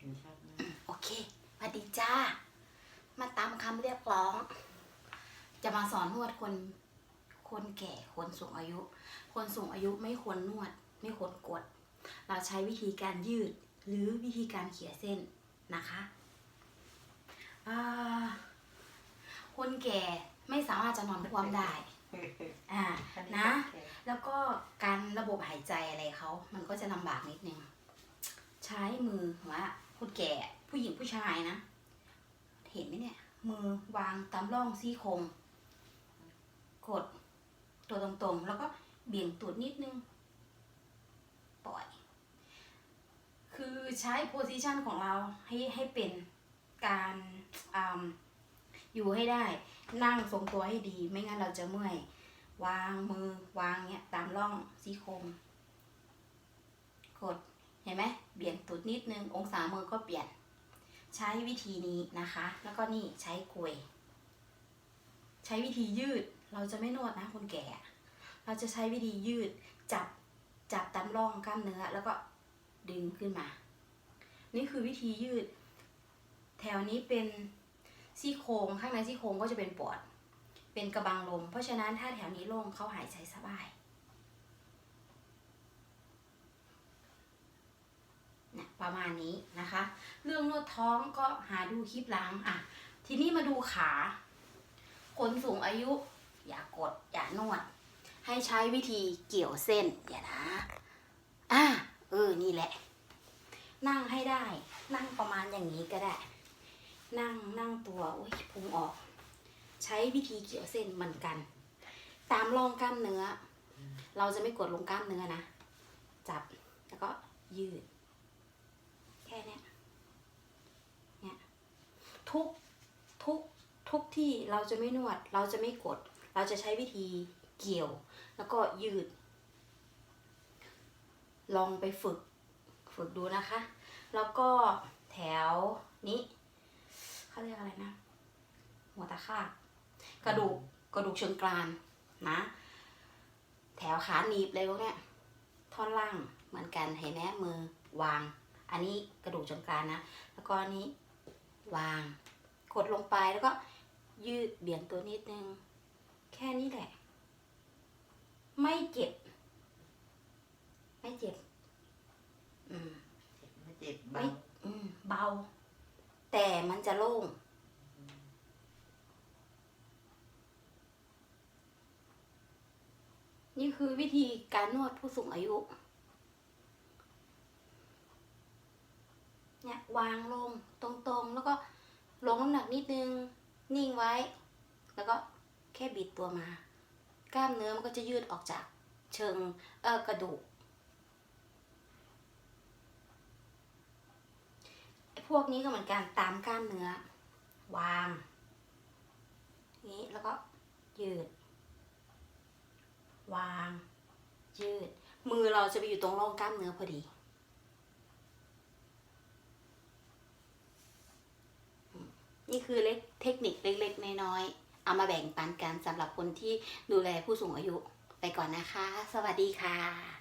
เห็นชัดไหมโอเคสวัสดีจ้า มาตามคำเรียกร้อง จะมาสอนนวดคน คนแก่ คนสูงอายุ คนสูงอายุไม่ควรนวด ไม่ควรกด เราใช้วิธีการยืดหรือวิธีการเขี่ยเส้นนะคะอ่าคนแก่ไม่สามารถจะนอนคว่ำได้อ่านะ แล้วก็การระบบหายใจอะไรเขา มันก็จะลำบากนิดนึง ใช้มือว่าคนแก่ผู้หญิงผู้ชายนะ เห็นไหมเนี่ย มือวางตามร่องซี่โครงกดตัวตรงๆ แล้วก็เบี่ยงตูดนิดนึง ปล่อย คือใช้โพซิชันของเราให้ให้เป็นการออยู่ให้ได้ นั่งทรงตัวให้ดี ไม่งั้นเราจะเมื่อย วางมือวางเนี้ยตามร่องซี่โครงกด เห็นไหมเบี่ยงตูดนิดนึง องศามือก็เปลี่ยน ใช้วิธีนี้นะคะ แล้วก็นี่ใช้กลวย ใช้วิธียืด เราจะไม่นวดนะคนแก่ เราจะใช้วิธียืด จับ จับตามร่องกล้ามเนื้อ แล้วก็ดึงขึ้นมา นี่คือวิธียืด แถวนี้เป็นซี่โครงข้างในซี่โครงก็จะเป็นปอด เป็นกระบังลม เพราะฉะนั้นถ้าแถวนี้โล่งเขาหายใจสบาย เนี่ย ประมาณนี้นะคะ เรื่องนวดท้องก็หาดูคลิปหล้างอะ ทีนี้มาดูขา คนสูงอายุ อย่ากดอย่านวด ให้ใช้วิธีเกี่ยวเส้นเดี๋ยวนะอะเออนี่แหละ นั่งให้ได้ นั่งประมาณอย่างนี้ก็ได้ นั่งนั่งตัวโอ้ยพุงออก ใช้วิธีเกี่ยวเส้นเหมือนกัน ตามรองกล้ามเนื้อ เราจะไม่กดลงกล้ามเนื้อนะ จับแล้วก็ยืด แค่เนี้ยเนี่ย ทุกทุกทุกที่เราจะไม่นวด เราจะไม่กด เราจะใช้วิธีเกี่ยว แล้วก็ยืด ลองไปฝึกฝึกดูนะคะ แล้วก็แถวนี้เขาเรียกอะไรนะ หัวตะข่ากระดูกกระดูกเชิงกรานนะ แถวขาหนีบเลยพวกเนี้ยท่อนล่างเหมือนกันเห็นไหมมือวาง อันนี้กระดูกเชิงกรานนะ แล้วก็อันนี้ วางกดลงไปแล้วก็ยืดเบี่ยงตัวนิดนึง แค่นี้แหละ ไม่เจ็บ ไม่เจ็บ อืมไม่เจ็บไม่เบาอืมเบา แต่มันจะโล่งนี่คือวิธีการนวดผู้สูงอายุ เนี่ยวางลงตรงๆ แล้วก็ลงน้ำหนักนิดนึงนิ่งไว้ แล้วก็แค่บิดตัวมา กล้ามเนื้อมันก็จะยืดออกจากเชิงเออกระดูกพวกนี้ก็เหมือนกันตามกล้ามเนื้อ วางนี้แล้วก็ยืด วาง ยืด มือเราจะไปอยู่ตรงร่องกล้ามเนื้อพอดีอืมนี่ คือเล็กเทคนิคเล็ก ๆ น้อยๆเอามาแบ่งปันกันสำหรับคนที่ดูแลผู้สูงอายุไปก่อนนะคะ สวัสดีค่ะ